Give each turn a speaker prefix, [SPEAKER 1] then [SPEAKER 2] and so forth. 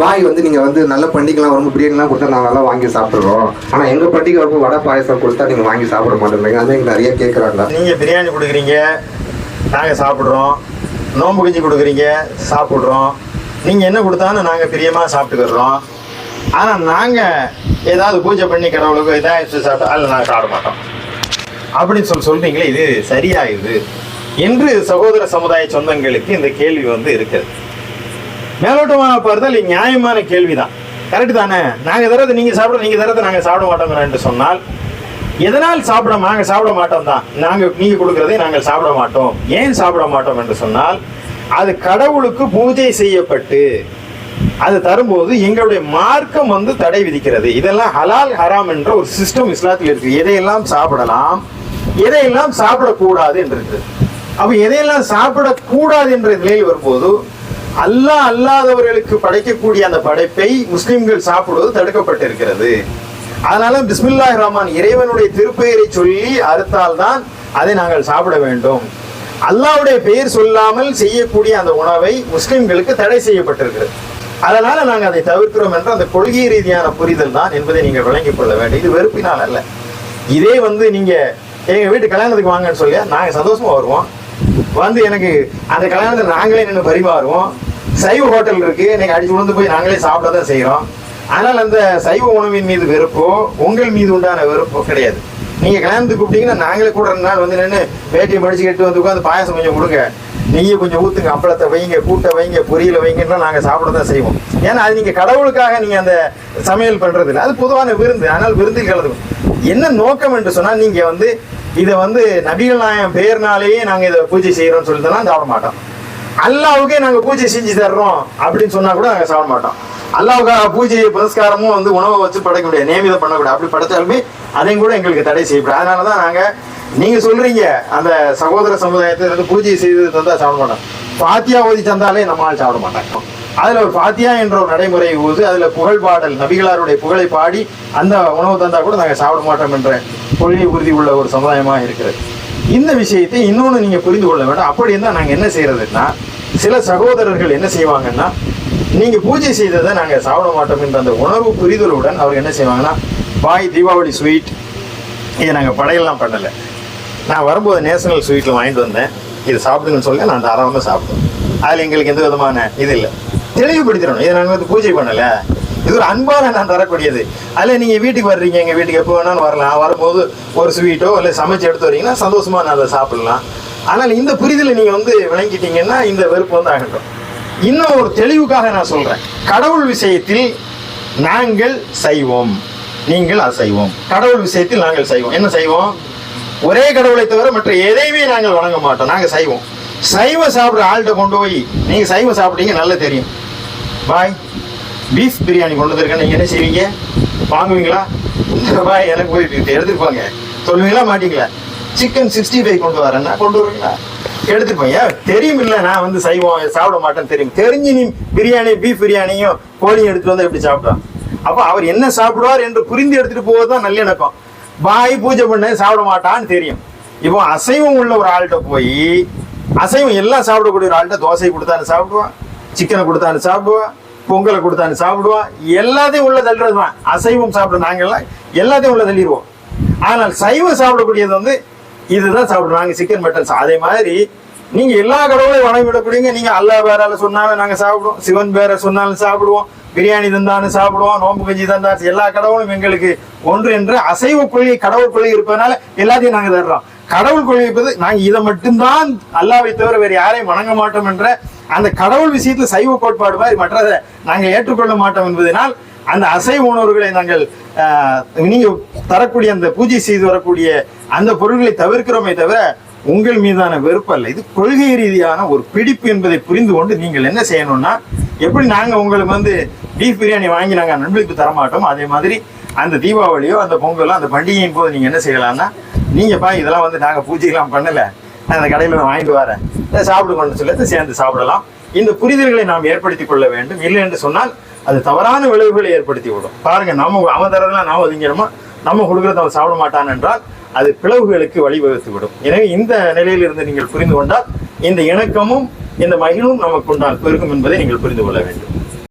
[SPEAKER 1] பாய் வந்து நீங்க வந்து நல்ல பண்டிகைலாம் ரொம்ப பிரியாணிலாம் கொடுத்தா நான் நல்லா வாங்கி சாப்பிடுறோம். ஆனா எங்க பண்டிகை வரப்போ வடை பாயசம் கொடுத்தா நீங்க வாங்கி சாப்பிட மாட்டேங்கிறீங்க அது எங்க நிறைய கேட்கறாங்க
[SPEAKER 2] நீங்கள் பிரியாணி கொடுக்குறீங்க நாங்கள் சாப்பிட்றோம். நோம்பு கஞ்சி கொடுக்குறீங்க சாப்பிட்றோம். நீங்கள் என்ன கொடுத்தாலும் நாங்கள் பிரியமாக சாப்பிட்டுக்கிறோம். ஆனால் நாங்கள் ஏதாவது பூஜை பண்ணி கடவுளுக்கு இதாக சாப்பிட்டா அதில் நாங்கள் சாப்பிட மாட்டோம். அப்படின்னு சொல்லி சொல்கிறீங்களே இது சரியா என்று சகோதர சமுதாய சொந்தங்களுக்கு இந்த கேள்வி வந்து இருக்குது மேலோட்டமான பார்த்தா நியாயமான கேள்விதான். கரெக்டு தானே? நாங்கள் தரது நீங்கள் சாப்பிட நீங்கள் தரது நாங்கள் சாப்பிட மாட்டோம் என்று சொன்னால் எதனால் சாப்பிட நாங்கள் சாப்பிட மாட்டோம் தான் நாங்கள் நீங்கள் கொடுக்குறதை நாங்கள் சாப்பிட மாட்டோம். ஏன் சாப்பிட மாட்டோம் என்று சொன்னால் அது கடவுளுக்கு பூஜை செய்யப்பட்டு அது தரும்போது எங்களுடைய மார்க்கம் வந்து தடை விதிக்கிறது. இதெல்லாம் ஹலால் ஹராம் என்ற ஒரு சிஸ்டம் இஸ்லாத்தில் இருக்கு. எதையெல்லாம் சாப்பிடலாம் எதையெல்லாம் சாப்பிடக்கூடாது என்று. இருக்குது அப்போ எதையெல்லாம் சாப்பிடக்கூடாது என்ற நிலையில் வரும்போது அல்லாஹ் அல்லாதவர்களுக்கு படைக்கக்கூடிய அந்த படைப்பை முஸ்லிம்கள் சாப்பிடுவது தடுக்கப்பட்டிருக்கிறது. அதனால பிஸ்மில்லாஹ் ரஹ்மான் இறைவனுடைய திருப்பெயரை சொல்லி அறுத்தால்தான் அதை நாங்கள் சாப்பிட வேண்டும். அல்லாஹ்வுடைய பெயர் சொல்லாமல் செய்யக்கூடிய அந்த உணவை முஸ்லிம்களுக்கு தடை செய்யப்பட்டிருக்கிறது. அதனால நாங்கள் அதை தவிர்க்கிறோம் என்ற அந்த கொள்கை ரீதியான புரிதல் தான் என்பதை நீங்கள் விளங்கிக் கொள்ள வேண்டும். இது வெறுப்பினால் அல்ல. இதே வந்து நீங்க எங்க வீட்டு கல்யாணத்துக்கு வாங்கன்னு சொல்லி நாங்கள் சந்தோஷமா வருவோம். வந்து எனக்கு அந்த கல்யாணத்தை நாங்களே நின்று பரிமாறுவோம். சைவ ஹோட்டல் இருக்கு. நீங்க அடிச்சு உணர்ந்து போய் நாங்களே சாப்பிட தான் செய்யறோம் ஆனால் அந்த சைவ உணவின் மீது வெறுப்போ உங்கள் மீது உண்டான வெறுப்போ கிடையாது. நீங்க கல்யாணத்துக்கு கூப்பிட்டீங்கன்னா நாங்களே கூட ரெண்டு நாள் வந்து நின்று வேட்டியை கட்டு வந்து உட்காந்து பாயசம் கொஞ்சம் கொடுங்க. நீங்கள் கொஞ்சம் ஊத்துங்க அப்பளத்தை வைங்க கூட்டை வைங்க பொரியலை வைங்கன்னா நாங்க சாப்பிட தான் செய்வோம். ஏன்னா அது நீங்க கடவுளுக்காக நீங்க அந்த சமையல் பண்றது இல்லை அது பொதுவான விருந்து. ஆனால் விருந்தில் கலந்து என்ன நோக்கம் என்று சொன்னா நீங்க வந்து இதை வந்து நபிகள் நாயம் பெயர்னாலேயே நாங்க இதை பூஜை செய்யறோம்னு சொல்லிட்டு சாப்பிட மாட்டோம். அல்லாவுக்கே நாங்க பூஜை செஞ்சு தர்றோம் அப்படின்னு சொன்னா கூட நாங்க சாப்பிட மாட்டோம். அல்லாவுக்காக பூஜை புரஸ்காரமும் வந்து உணவை வச்சு படைக்க முடியாது. நியமிதம் பண்ணக்கூடாது. அப்படி படைச்சாலுமே அதையும் கூட எங்களுக்கு தடை செய்யப்படும் அதனாலதான் நாங்க நீங்க சொல்றீங்க அந்த சகோதர சமுதாயத்துல இருந்து பூஜை செய்து தந்தா சாப்பிட மாட்டோம். பாத்தியா ஓதி தந்தாலே நம்மளால் சாப்பிட மாட்டாங்க. அதுல ஒரு பாத்தியா என்ற ஒரு நடைமுறை போது அதுல புகழ் பாடல் நபிகளாருடைய புகழை பாடி அந்த உணவு தந்தா கூட நாங்க சாப்பிட மாட்டோம் என்ற கொள்கை உறுதி உள்ள ஒரு சமுதாயமா இருக்கிறது. இந்த விஷயத்தை இன்னொன்று நீங்க புரிந்து கொள்ள வேண்டும். அப்படி இருந்தால் நாங்கள் என்ன செய்யறதுன்னா சில சகோதரர்கள் என்ன செய்வாங்கன்னா நீங்க பூஜை செய்ததை நாங்கள் சாப்பிட மாட்டோம் என்ற அந்த உணர்வு புரிதலுடன் அவர் என்ன செய்வாங்கன்னா பாய் தீபாவளி ஸ்வீட் இதை நாங்கள் படையெல்லாம் பண்ணலை. நான் வரும்போது நேஷனல் ஸ்வீட்டில் வாங்கிட்டு வந்தேன். இது சாப்பிடுங்கன்னு சொல்லி நான் தாராளமாக சாப்பிடுவேன். அதில் எங்களுக்கு எந்த விதமான இது இல்லை. தெளிவுபடுத்திடணும். இதை நாங்கள் வந்து பூஜை பண்ணலை. இது ஒரு அன்பான நான் தரக்கூடியது. அதில் நீங்கள் வீட்டுக்கு வர்றீங்க எங்கள் வீட்டுக்கு எப்போ வேணாலும் வரலாம். வரும்போது ஒரு ஸ்வீட்டோ இல்லை சமைச்சு எடுத்து வரீங்கன்னா சந்தோஷமாக நான் அதை சாப்பிடலாம். ஆனால் இந்த புரிதலை நீங்கள் வந்து விளங்கிட்டீங்கன்னா இந்த வெறுப்பு வந்து ஆகட்டும் இன்னும் ஒரு தெளிவுக்காக நான் சொல்கிறேன் கடவுள் விஷயத்தில் நாங்கள் செய்வோம். நீங்கள் அசைவோம். கடவுள் விஷயத்தில் நாங்கள் செய்வோம். என்ன செய்வோம்? ஒரே கடவுளை தவிர மற்ற எதையுமே நாங்கள் வணங்க மாட்டோம். நாங்கள் செய்வோம். சைவம் சாப்பிட்ற ஆள்கிட்ட கொண்டு போய் நீங்கள் சைவம் சாப்பிட்டீங்க நல்லா தெரியும். பாய் பீஃப் பிரியாணி கொண்டு வந்திருக்கேன். நீங்கள் என்ன செய்வீங்க? வாங்குவீங்களா? இந்த எனக்கு போய் எடுத்துருப்பாங்க போங்க. சொல்லுவீங்களா மாட்டீங்களா? சிக்கன் சிக்ஸ்டி ஃபைவ் கொண்டு வரேன்னா கொண்டு வருவீங்களா? எடுத்துப்பேன் ஏன் தெரியும் இல்லை நான் வந்து சைவம் சாப்பிட மாட்டேன்னு தெரியும். தெரிஞ்சு நீ பிரியாணி பீஃப் பிரியாணியும் கோழியும் எடுத்துட்டு வந்து எப்படி சாப்பிடுவான் அப்போ அவர் என்ன சாப்பிடுவார் என்று புரிந்து எடுத்துட்டு போவது தான் நல்லிணக்கம் பாய் பூஜை பண்ண சாப்பிட மாட்டான்னு தெரியும். இப்போ அசைவம் உள்ள ஒரு ஆள்கிட்ட போய் அசைவம் எல்லாம் சாப்பிடக்கூடிய ஒரு ஆள்கிட்ட தோசை கொடுத்தாரு சாப்பிடுவான் சிக்கனை கொடுத்தாரு சாப்பிடுவான் பொங்கலை கொடுத்தான்னு சாப்பிடுவான். எல்லாத்தையும் உள்ள தள்ளுறது தான் அசைவம் சாப்பிட நாங்கள்லாம் எல்லாத்தையும் உள்ள தள்ளிடுவோம். ஆனால் சைவம் சாப்பிடக்கூடியது வந்து இதுதான் சாப்பிடுவோம். நாங்கள் சிக்கன் மட்டன் அதே மாதிரி நீங்க எல்லா கடவுளையும் வணங்கிவிடக்கூடியங்க நீங்க அல்லா பேரால சொன்னாலும் நாங்க சாப்பிடுவோம். சிவன் பேர சொன்னாலும் சாப்பிடுவோம். பிரியாணி தந்தாலும் சாப்பிடுவோம். நோம்பு கஞ்சி தந்தாலும் எல்லா கடவுளும் எங்களுக்கு ஒன்று என்று அசைவ கொள்கை கடவுள் கொள்கை இருப்பதனால எல்லாத்தையும் நாங்க தர்றோம். கடவுள் கொள்கை இருப்பது நாங்க இதை மட்டும்தான் அல்லாவை தவிர வேறு யாரையும் வணங்க மாட்டோம் என்ற அந்த கடவுள் விஷயத்துல சைவ கோட்பாடு மாதிரி மற்றதை நாங்கள் ஏற்றுக்கொள்ள மாட்டோம் என்பதனால் அந்த அசைவ உணர்வுகளை நாங்கள் நீங்க தரக்கூடிய அந்த பூஜை செய்து வரக்கூடிய அந்த பொருட்களை தவிர்க்கிறோமே தவிர உங்கள் மீதான வெறுப்பு அல்ல. இது கொள்கை ரீதியான ஒரு பிடிப்பு என்பதை புரிந்து கொண்டு நீங்கள் என்ன செய்யணும்னா எப்படி நாங்கள் உங்களுக்கு வந்து பீஃப் பிரியாணி வாங்கி நாங்கள் நண்பர்களுக்கு தர மாட்டோம் அதே மாதிரி அந்த தீபாவளியோ அந்த பொங்கலோ அந்த பண்டிகையின் போது நீங்கள் என்ன செய்யலாம்னா நீங்க பா இதெல்லாம் வந்து நாங்கள் பூஜைலாம் பண்ணலை. அந்த கடையில் நான் வாங்கிட்டு வரேன். சாப்பிடு கொண்டு சொல்லி சேர்ந்து சாப்பிடலாம். இந்த புரிதல்களை நாம் ஏற்படுத்திக் கொள்ள வேண்டும். இல்லை என்று சொன்னால் அது தவறான விளைவுகளை ஏற்படுத்தி விடும் பாருங்க நம்ம அவன் தரதெல்லாம் நாம ஒதுங்கிடமா? நம்ம கொடுக்குறத அவன் சாப்பிட மாட்டான் என்றால் அது பிளவுகளுக்கு வழிவகுத்து விடும் எனவே இந்த நிலையிலிருந்து நீங்கள் புரிந்து கொண்டால் இந்த இணக்கமும் இந்த மகிழும் நமக்கு உண்டால் பெருகும் என்பதை நீங்கள் புரிந்து கொள்ள வேண்டும்.